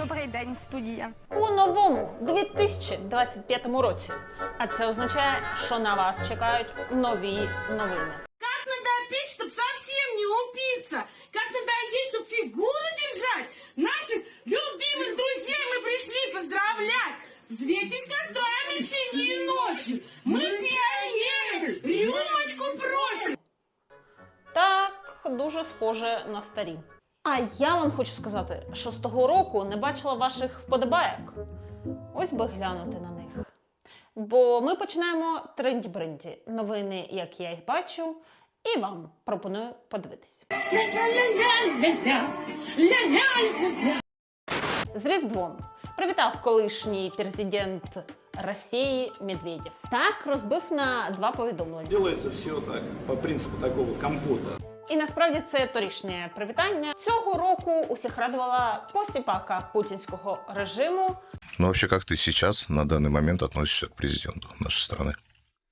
Добрий день, студія. у новому 2025 році. А це означає, що на вас чекають нові новини. Как надо пить, чтобы совсем не упиться? Как надо есть, чтобы фигуру держать? Наших любимых друзей мы пришли поздравлять! Взвейтесь кострами синей ночи! Мы пионеры! Рюмочку просим! Так, дуже схоже на старі. А я вам хочу сказати, що з того року не бачила ваших вподобайок. Ось би глянути на них. Бо ми починаємо тренді-бренді. Новини, як я їх бачу, і вам пропоную подивитись. З Різдвом привітав колишній президент Росії Медведєв. Так розбив на два повідомлення. Делается все так, по принципу такого компота. І насправді це торішнє привітання. Цього року усіх радувала посіпака путінського режиму. Ну, вообще, как ты сейчас, на данный момент, относишься к президенту нашей страны?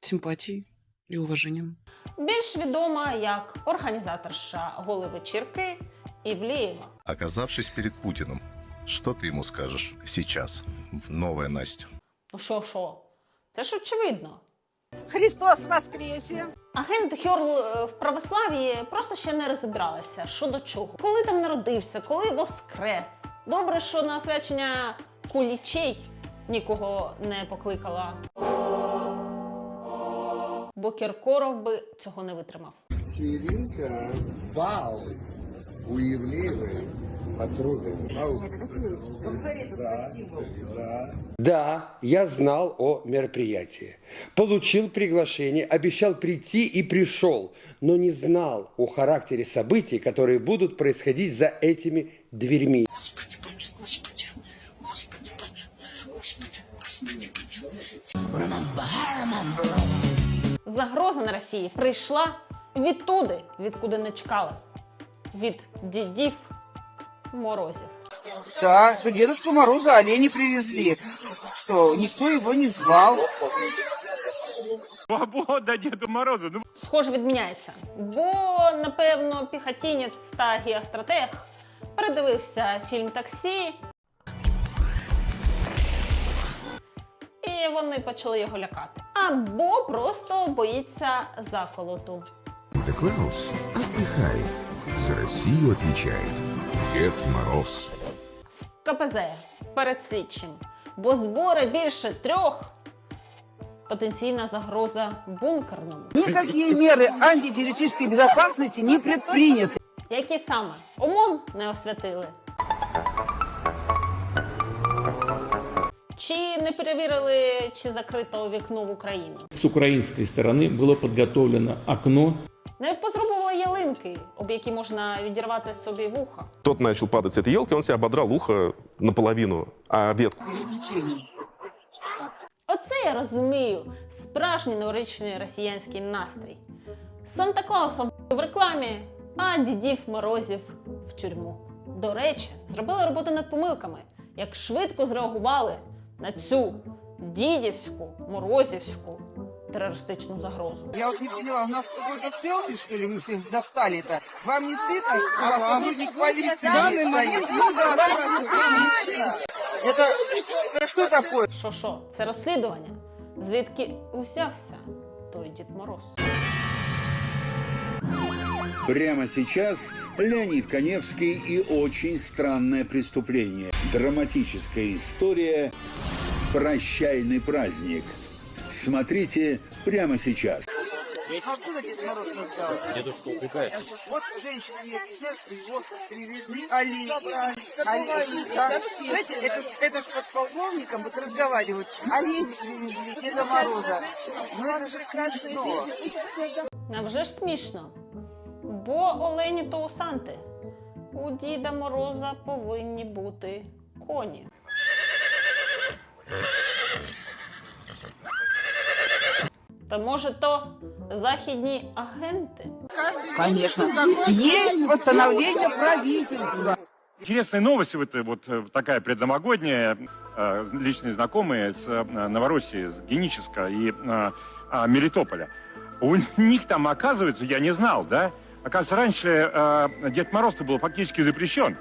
симпатией и уважением. більш відома як організаторша голи вечірки Івлієва. Оказавшись перед Путиным, что ты ему скажешь сейчас, в новая Настя? Ну що, що? Це ж очевидно. Христос воскресе! Агент Хьорл е, в православ'ї просто ще не розібралася, що до чого. Коли там народився, коли воскрес. Добре, що на освячення кулічей нікого не покликала. Бо Кіркоров би цього не витримав. Вечеринка, бал у Евлеевой подруги. Да, да. Да, я знал о мероприятии. Получил приглашение, обещал прийти и пришел, но не знал о характере событий, которые будут происходить за этими дверьми. Загроза на Росії прийшла відтуди, відкуди не чекали. Від дідів морозів. Да, что Дедушку Мороза олени привезли. Что, никто его не звал. Свобода Деду Морозу. Ну, Схоже, відміняється. Бо, напевно, піхотінець та геостратег передивився фільм Таксі. І вони почали його лякати. Або просто боїться заколоту. Санта-Клаус отдыхает. За Россию отвечает Дед Мороз. КПЗ перед слідчим. Бо збори більше трьох. Потенційна загроза бункерному. Никакие меры антитеррористической безопасности не предприняты. Які саме ОМОН не освятили? Чи не перевірили, чи закрито вікно в Україну? С украинской стороны было подготовлено окно. не позрубували ялинки, об які можна відірвати собі вуха. Тот начал падать с этой елки, он себе ободрал ухо наполовину, а ветку Оце я розумію. Справжній новорічний росіянський настрій. Санта Клауса в рекламі, а дідів морозів в тюрму. До речі, зробили роботу над помилками, як швидко зреагували на цю дідівську, морозівську терористичну загрозу. Я вот не поняла, у нас какой-то селфи, что ли, мы всех достали-то? Вам не стыдно? У вас сотрудник полиции стоит? Ну да, да, Это, это что такое? Що що, це розслідування? Звідки узявся той Дід Мороз? Прямо сейчас Леонид Коневский и очень странное преступление. Драматическая история «Прощальный праздник». Смотрите прямо сейчас. Откуда Дед Мороз взялся? Дедушка убегает. Вот женщина мне объясняет, что его привезли олени. Олени, да. Знаете, это, с- это ж под полковником вот разговаривают. Олени привезли, Деда Мороза. Ну это же смешно. А вже ж смішно. Бо олені то у Санти. У Діда Мороза повинні бути коні. Та може то західні агенти? Конечно. Есть постановление правительства. Интересная новость, вот, э, вот э, такая предновогодняя. Э, Личные знакомые с э, Новороссии, с Геническа и э, а, Мелитополя. У них там, оказывается, я не знал, да? Оказывается, раньше э, Дед Мороз-то был фактически запрещен.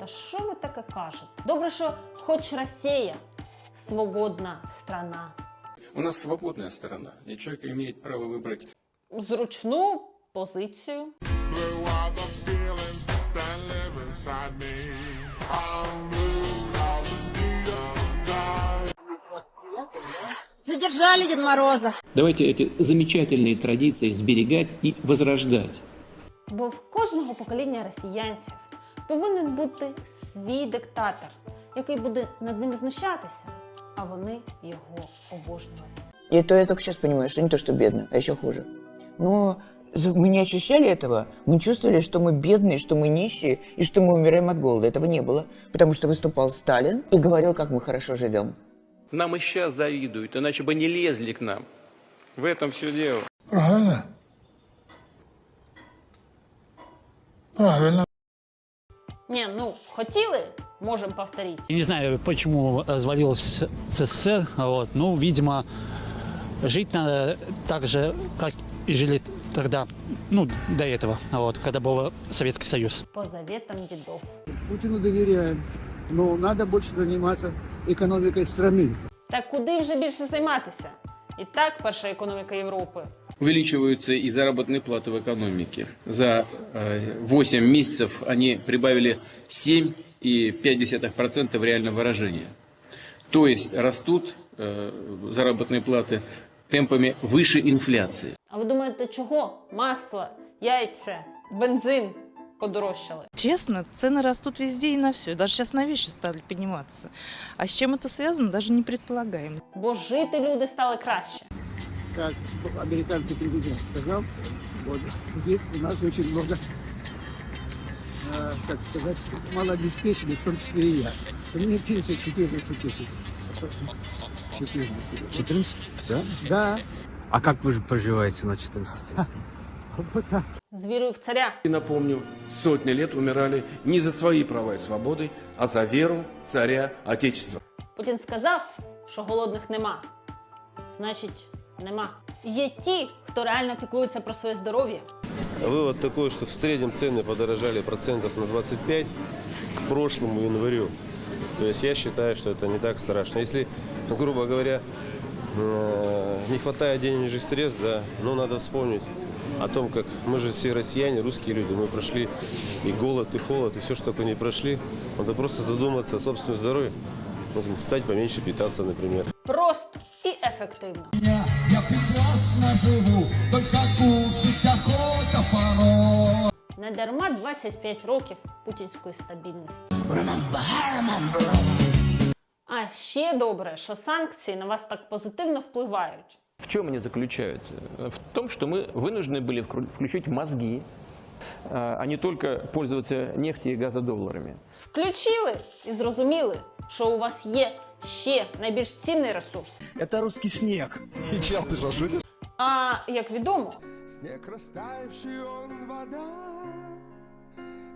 Та що ви так таке кажете? Добре, що хоч Росія свободна страна. У нас свободная сторона, и человек имеет право выбрать Зручну позицію. Задержали Дед Мороза. Давайте эти замечательные традиции сберегать и возрождать. Бо в кожного покоління росіянців повинен бути свій диктатор, який буде над ними знущатися, А вони його обожнювати. И то я только сейчас понимаю, что не то, что бедно, а еще хуже. Но мы не ощущали этого. Мы чувствовали, что мы бедные, что мы нищие и что мы умираем от голода. Этого не было, потому что выступал Сталин и говорил, как мы хорошо живем. Нам и сейчас завидуют, иначе бы не лезли к нам. В этом все дело. Правильно. Правильно. Ні, ну хотіли, можемо повторити. Не знаю, почему развалился СССР, вот, ну, видимо, жить надо так же, как и жили тогда, ну, до этого, вот, когда был Советский Союз. По заветам дідов. Путину доверяем, но надо больше заниматься экономикой страны. Та куди вже більше займатися? І так перша економіка Європи. Увеличиваются и заработные платы в экономике. За э, 8 месяцев они прибавили 7,5% в реальном выражении. То есть растут э, заработные платы темпами выше инфляции. А ви думаєте, чого? Масло, яйця, бензин подорожчали? Честно, цены растут везде и на все. Даже сейчас на вещи стали подниматься. А с чем это связано, даже не предполагаем. Бо жити люди стали краще. Как американский президент сказал, вот здесь у нас очень много, э, как сказать, малообеспеченных, в том числе и я. У меня пенсия 14 тысяч. 14. 14? Да? Да. А как вы же проживаете на 14? Вот так. З вірою в царя. И напомню, сотни лет умирали не за свои права и свободы, а за веру царя Отечества. Путін сказав, що голодних нема. Значить, нема. Є ті, хто реально піклується про своє здоров'я. Вывод такой, что в среднем цены подорожали процентов на 25 к прошлому январю. То есть я считаю, что это не так страшно. Если, ну, грубо говоря, э, не хватает денежных средств, да, ну надо вспомнить о том, как мы же все россияне, русские люди, мы прошли и голод, и холод, и все, что только не прошли. Надо просто задуматься о собственном здоровье, ну, стать поменьше питаться, например. Просто і ефективно. Не дарма 25 років путінської стабільності. А ще добре, що санкції на вас так позитивно впливають. В чем они заключаются? В том, что мы вынуждены были вкру- включить мозги, а а не только пользоваться нефтью и газодолларами. Включили і зрозуміли, що у вас є ще найбільш цінний ресурс. Это русский снег. А як відомо, Снег растаявший он вода,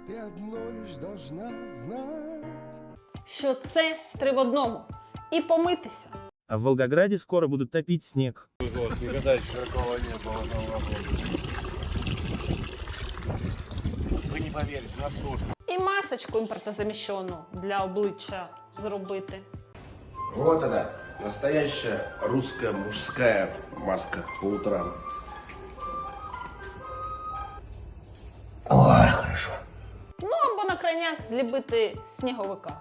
ты одно лишь должна знать. що це три в одному. І помитися. А в Волгограде скоро будут топить снег. І масочку імпортозаміщену для обличчя зробити. Вот она, настоящая русская мужская маска по утрам. Ну або на крайняк зліпити сніговика.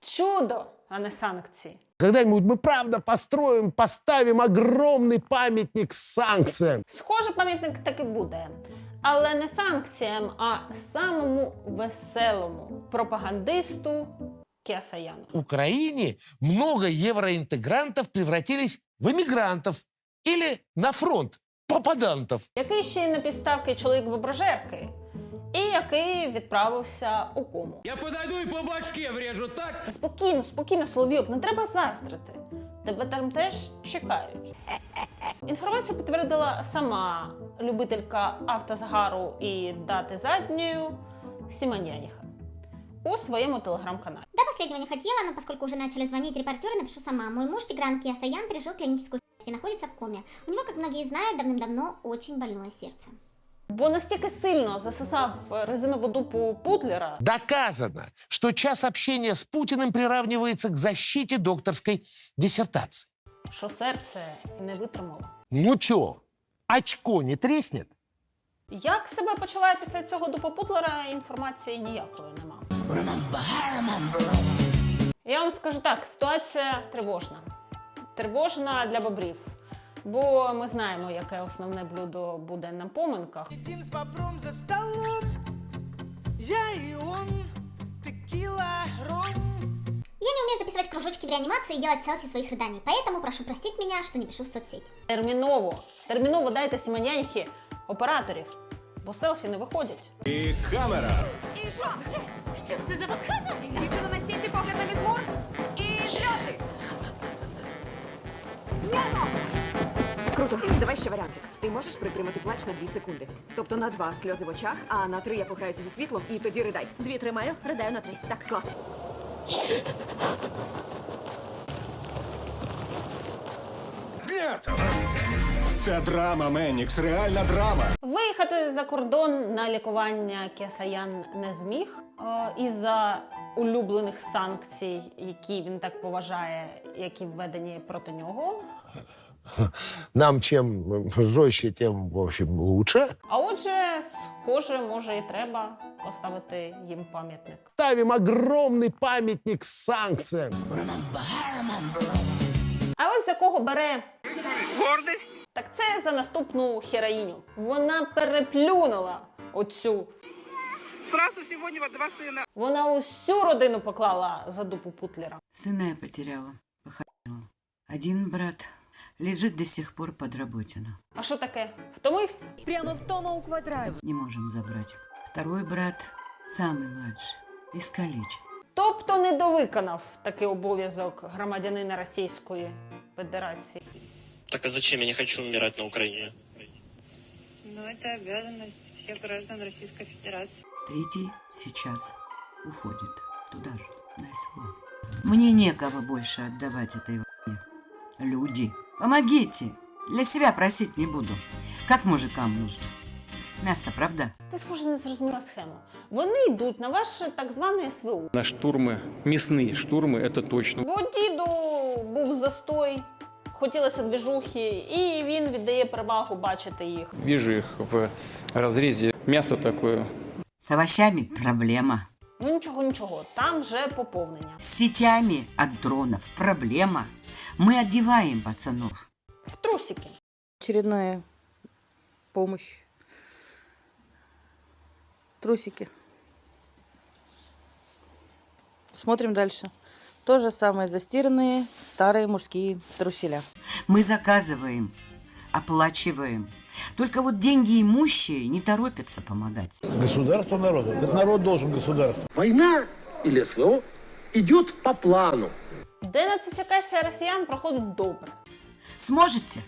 Чудо, а не санкції. Когда-нибудь мы правда построим, поставим огромный памятник санкциям. Схоже, пам'ятник таки буде. Але не санкціям, а самому веселому пропагандисту Кіасаяну. В Україні много євроінтегрантів превратились в емігрантів или на фронт попадантів. Який ще й на підставки чоловік вибражерки, і який відправився у кому. Я подойду и по башке врежу так. Спокійно, спокійно, Соловйов, не треба заздрити. Тебе там теж чекають. Інформацію підтвердила сама любителька автозагару і дати задньою Сіманяніха у своєму телеграм-каналі. До последнего не хотела, но поскольку уже начали звонить репортеры, напишу сама. Мой муж Тигран Киасаян пережил клиническую смерть и находится в коме. У него, как многие знают, давным-давно очень больное сердце. Бо настільки сильно засосав резинову дупу Путлера, Доказано, что час общения с Путиным приравнивается к защите докторской диссертации. що серце не витримало. Ну чё, очко не треснет? Як себе почуває після цього дупа Путлера, інформації ніякої нема. Я вам скажу так: ситуація тривожна. Тривожна для бобрів Бо ми знаємо, яке основне блюдо буде на поминках. Сидим с бобром за столом, я и он, текила, ром. Я не умею записывать кружочки в реанимации и делать селфи своих рыданий, поэтому прошу простить меня, что не пишу в соцсети. Терміново, терміново дайте Сімоняньхі операторів, бо селфі не виходять. І камера. І що? Що? Що це за вакхана? Дівчина на стінці погляд на мізмур і сльози. Знято! Круто, давай ще варіантик. Ти можеш притримати плач на дві секунди. Тобто на два сльози в очах, а на три я пограюся зі світлом і тоді ридай. Дві тримаю, ридаю на три. Так. Клас. Знято! Це драма, Менікс, реальна драма. Виїхати за кордон на лікування Кесаян не зміг е, із-за улюблених санкцій, які він так поважає, які введені проти нього. Нам чем жестче, тем, в общем, лучше. А отже, схоже, може і треба поставити їм пам'ятник. Ставим огромный памятник санкциям. А ось за кого бере гордість? Так це за наступну героїню. Вона переплюнула оцю. Сразу сегодня вот два сына. Вона усю родину поклала за дупу Путлера. Сына я потеряла, похоронила. Один брат лежит до сих пор под работино. А що таке? Втомився? Прямо в тома у квадрате. Не можем забрать. Второй брат, самый младший, искалечен. Тобто недовиконав такий обов'язок громадянина Російської Федерації. Так а зачем? Я не хочу умирать на Украине. Но это обязанность всех граждан Российской Федерации. Третий сейчас уходит туда же, на СВО. Мне некого больше отдавать этой войне. Люди, помогите! Для себя просить не буду. Как мужикам нужно. Мясо, правда? Ти схоже не зрозуміла схему. Вони йдуть на ваше так зване СВУ. На штурмы, мясные штурмы, это точно. Бо діду був застой, хотілося двіжухи, і він віддає перевагу бачити їх. Вижу их в разрезе. Мясо такое. С овощами проблема. Ну нічого, нічого, там вже поповнення. С сетями от дронов проблема. Мы одеваем пацанов. В трусики. Очередная помощь. Трусики. Смотрим дальше. То же самое застиранные старые мужские труселя. Мы заказываем, оплачиваем. Только вот деньги имущие не торопятся помогать. Государство народу. Это народ должен государство. Война или СВО идет по плану. Денацифікація росіян проходить добре. Сможете?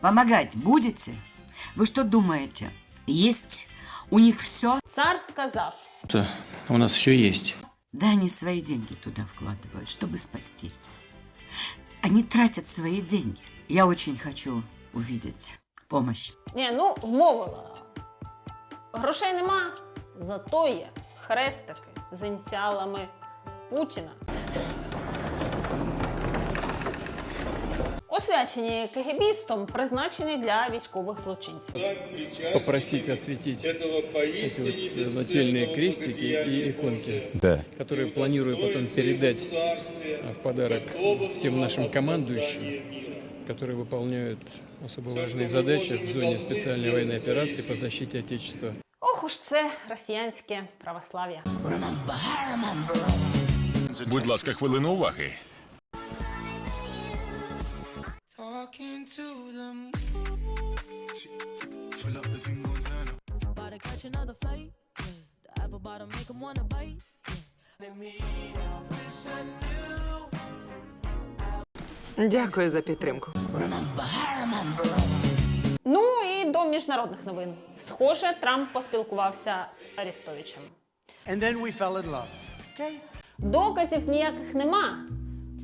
Помогать будете? Вы что думаете? Есть у них все? Цар сказав: Это у нас все есть. Да они свои деньги туда вкладывают, чтобы спастись. Они тратят свои деньги. Я очень хочу увидеть помощь. Ні, ну вмовила. Грошей нема, зато є хрестики з ініціалами Путіна. Освячені кегебістом призначені для військових злочинців. Попросить осветить эти вот э, нательные крестики и иконки, Да. которые планирую потом передать э, в подарок всем нашим командующим, которые выполняют особо важные задачи в зоне специальной военной операции по защите Отечества. Ох уж це росіянське православ'я. Будь ласка, хвилину уваги. Talking to them. About to catch another fight. Yeah. The apple bottom make 'em wanna bite. Дякую за підтримку. Ну і до міжнародних новин. Схоже, Трамп поспілкувався з Арістовичем. And then we fell in love. Okay? Доказів ніяких нема.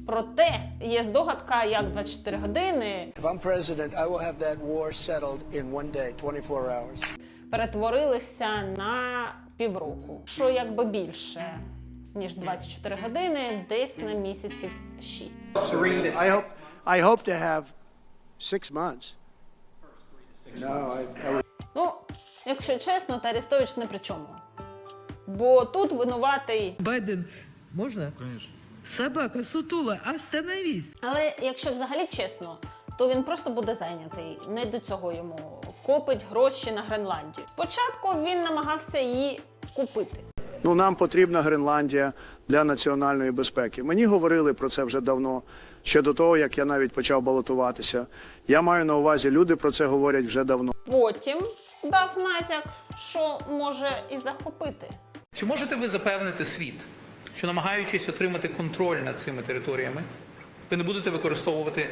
Проте є здогадка, як 24 години If I'm president, I will have that war settled in one day, 24 hours. перетворилися на півроку, що якби більше ніж 24 години, десь на місяців 6. I hope, I hope to have six months. No, I, I would Ну, якщо чесно, то Арестович не при чому. Бо тут винуватий. Байден, можно? Конечно. Собака сутула, остановись. Але якщо взагалі чесно, то він просто буде зайнятий. Не до цього йому копить гроші на Гренландію. Спочатку він намагався її купити. Ну, нам потрібна Гренландія для національної безпеки. Мені говорили про це вже давно, ще до того, як я навіть почав балотуватися. Я маю на увазі, люди про це говорять вже давно. Потім дав натяк, що може і захопити. Чи можете ви запевнити світ, що намагаючись отримати контроль над цими територіями, ви не будете використовувати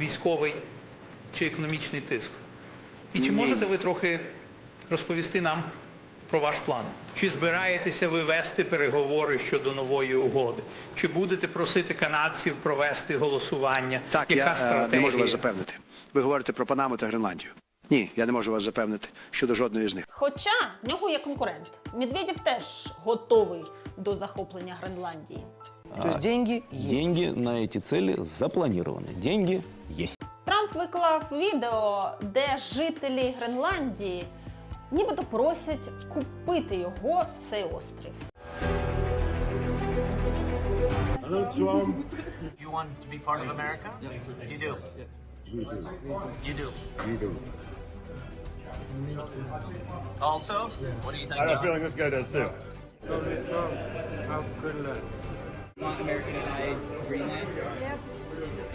військовий чи економічний тиск? І чи можете ви трохи розповісти нам про ваш план? Чи збираєтеся ви вести переговори щодо нової угоди? Чи будете просити канадців провести голосування? Так, Яка я стратегія? не можу вас запевнити. Ви говорите про Панаму та Гренландію. Ні, я не можу вас запевнити щодо жодної з них. Хоча в нього є конкурент. Медведєв теж готовий до захоплення Гренландії. То есть деньги Деньги на эти цели запланированы. Деньги есть. Трамп виклав відео, де жителі Гренландії нібито просять купити його цей острів. You want to be part of America? You do. You do. Also, what do you think? I have a feeling this guy does too. Want America to buy Greenland?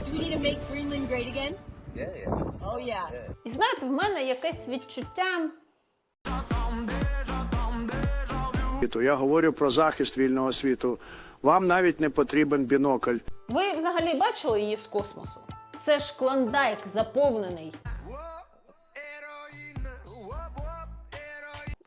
Do we need to make Greenland great again? Yeah, yeah. Oh yeah. І знаєте, в мене якесь відчуття. Світу. Я говорю про захист вільного світу. Вам навіть не потрібен бінокль. Ви взагалі бачили її з космосу? Це ж клондайк заповнений.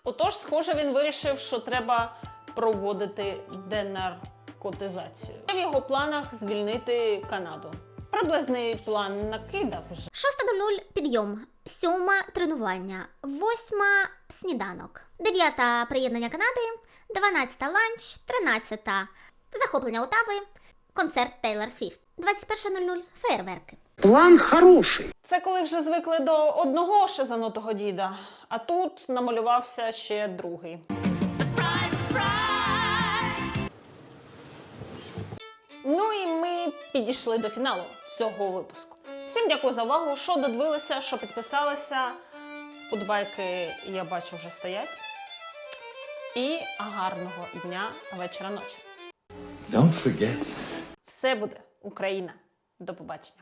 Отож, схоже, він вирішив, що треба проводити денаркотизацію. В його планах звільнити Канаду. Приблизний план накидав вже. 6.00 підйом, 7 тренування, 8 сніданок, 9 приєднання Канади, 12 ланч, 13 захоплення Отави, концерт Тейлор Свіфт, 21.00 фейерверки. План хороший. Це коли вже звикли до одного шизанутого діда, а тут намалювався ще другий. Ну і ми підійшли до фіналу цього випуску. Всім дякую за увагу, що додивилися, що підписалися. Подбайки, я бачу, вже стоять. І гарного дня, вечора, ночі. Don't forget. Все буде Україна. До побачення.